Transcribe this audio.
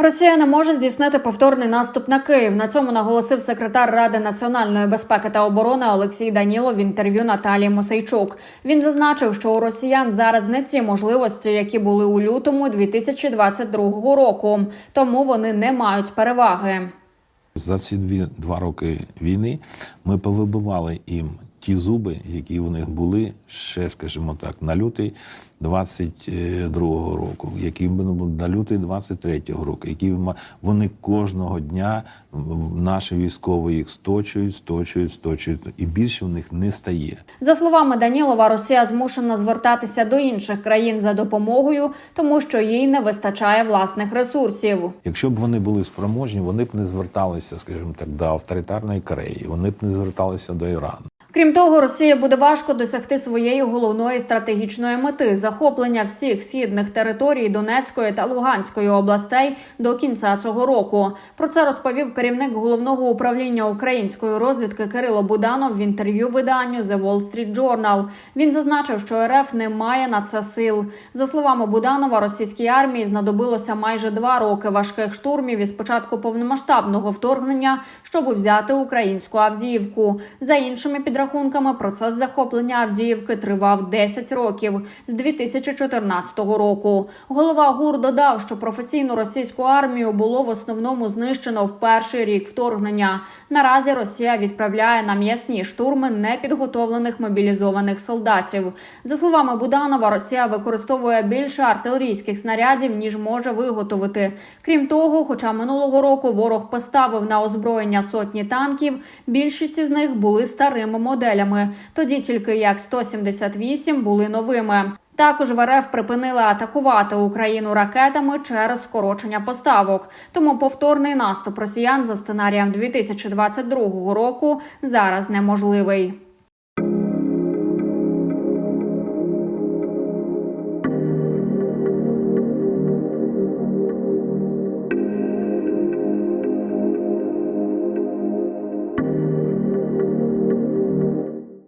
Росія не може здійснити повторний наступ на Київ. На цьому наголосив секретар Ради національної безпеки та оборони Олексій Данілов в інтерв'ю Наталії Мосейчук. Він зазначив, що у росіян зараз не ті можливості, які були у лютому 2022 року, тому вони не мають переваги. За ці дві два роки війни ми повибивали їм ті зуби, які у них були ще, скажімо так, на лютий 22-го року, які були на лютий 23-го року, які вони кожного дня наші військові їх сточують, сточують, сточують, і більше в них не стає. За словами Данілова, Росія змушена звертатися до інших країн за допомогою, тому що їй не вистачає власних ресурсів. Якщо б вони були спроможні, вони б не зверталися, скажімо так, до авторитарної Кореї, вони б не зверталися до Ірану. Крім того, Росії буде важко досягти своєї головної стратегічної мети захоплення всіх східних територій Донецької та Луганської областей до кінця цього року. Про це розповів керівник головного управління української розвідки Кирило Буданов в інтерв'ю виданню The Wall Street Journal. Він зазначив, що РФ не має на це сил. За словами Буданова, російській армії знадобилося майже два роки важких штурмів із початку повномасштабного вторгнення, щоб взяти українську Авдіївку. За іншими підрахунками, процес захоплення Авдіївки тривав 10 років з 2014 року. Голова ГУР додав, що професійну російську армію було в основному знищено в перший рік вторгнення. Наразі Росія відправляє на м'ясні штурми непідготовлених мобілізованих солдатів. За словами Буданова, Росія використовує більше артилерійських снарядів ніж може виготовити. Крім того, хоча минулого року ворог поставив на озброєння сотні танків, більшість із них були старими моделями. Тоді тільки як 178 були новими. Також в РФ припинили атакувати Україну ракетами через скорочення поставок. Тому повторний наступ росіян за сценарієм 2022 року зараз неможливий.